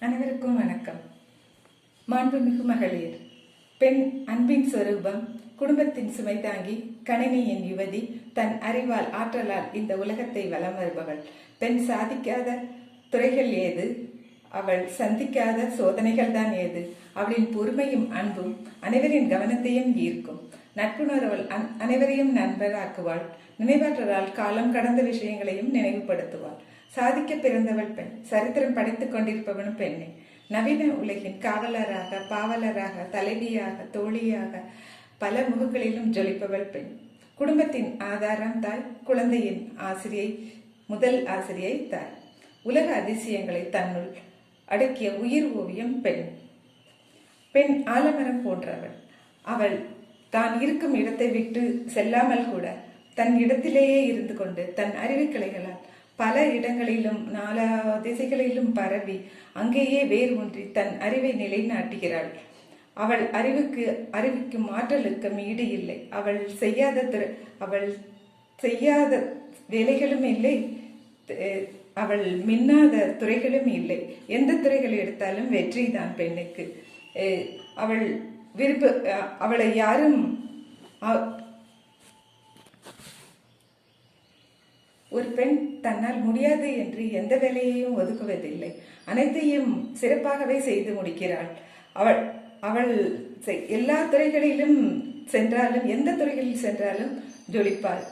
அனைவருக்கும் வணக்கம். மாண்புமிகு மகளிர் பெண் அன்பின் சொரூபம் குடும்பத்தின் சுமை தாங்கி கணினியின் யுவதி தன் அறிவால் ஆற்றலால் இந்த உலகத்தை வலம் வருபவள். பெண் சாதிக்காத துறைகள் ஏது? அவள் சந்திக்காத சோதனைகள் தான் ஏது? அவளின் பொறுமையும் அன்பும் அனைவரின் கவனத்தையும் ஈர்க்கும். நட்புணர்வள் அன்- அனைவரையும் நண்பராக்குவாள். நினைவாற்றலால் காலம் கடந்த விஷயங்களையும் நினைவுபடுத்துவாள். சாதிக்க பிறந்தவள் பெண் சரித்திரம் படைத்துக் கொண்டிருப்பவனும் பெண்ணே. நவீன உலகின் காவலராக பாவலராக தலைவியாக தோழியாக பல முகங்களிலும் ஜொலிப்பவள் பெண். குடும்பத்தின் ஆதாரம் தாய் குழந்தையின் ஆசிரியை முதல் ஆசிரியை தாய். உலக அதிசயங்களை தன்னுள் அடக்கிய உயிர் ஓவியம் பெண். பெண் ஆலமரம் போன்றவள். அவள் தான் இருக்கும் இடத்தை விட்டு செல்லாமல் கூட தன் இடத்திலேயே இருந்து கொண்டு தன் அறிவுக்கிளைகளால் பல இடங்களிலும் நாலா திசைகளிலும் பரவி அங்கேயே வேர் ஊன்றி தன் அறிவை நிலைநாட்டுகிறாள். அவள் அறிவுக்கு அறிவிக்கும் ஆற்றலுக்கு ஈடு இல்லை. அவள் செய்யாத திரு- அவள் செய்யாத வேலைகளும் இல்லை. அவள் மின்னாத துறைகளும் இல்லை. எந்த துறைகள் எடுத்தாலும் வெற்றி தான் பெண்ணுக்கு. அவள் விருப்ப அவளை யாரும் ஒரு பெண் தன்னால் முடியாது என்று எந்த வேலையையும் ஒதுக்குவதில்லை. அனைத்தையும் சிறப்பாகவே செய்து முடிக்கிறாள். அவள் அவள் எல்லா துறைகளிலும் சென்றாலும் எந்த துறைகளில் சென்றாலும் ஜொலிப்பாள்.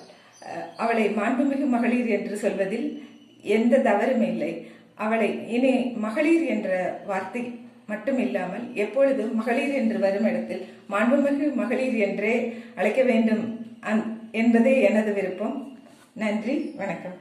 அவளை மாண்புமிகு மகளிர் என்று சொல்வதில் எந்த தவறும் இல்லை. அவளை இனி மகளிர் என்ற வார்த்தை மட்டும் இல்லாமல் எப்பொழுதும் மகளிர் என்று வரும் இடத்தில் மாண்புமிகு மகளிர் என்றே அழைக்க வேண்டும் அந்- என்பதே எனது விருப்பம். நன்றி வணக்கம்.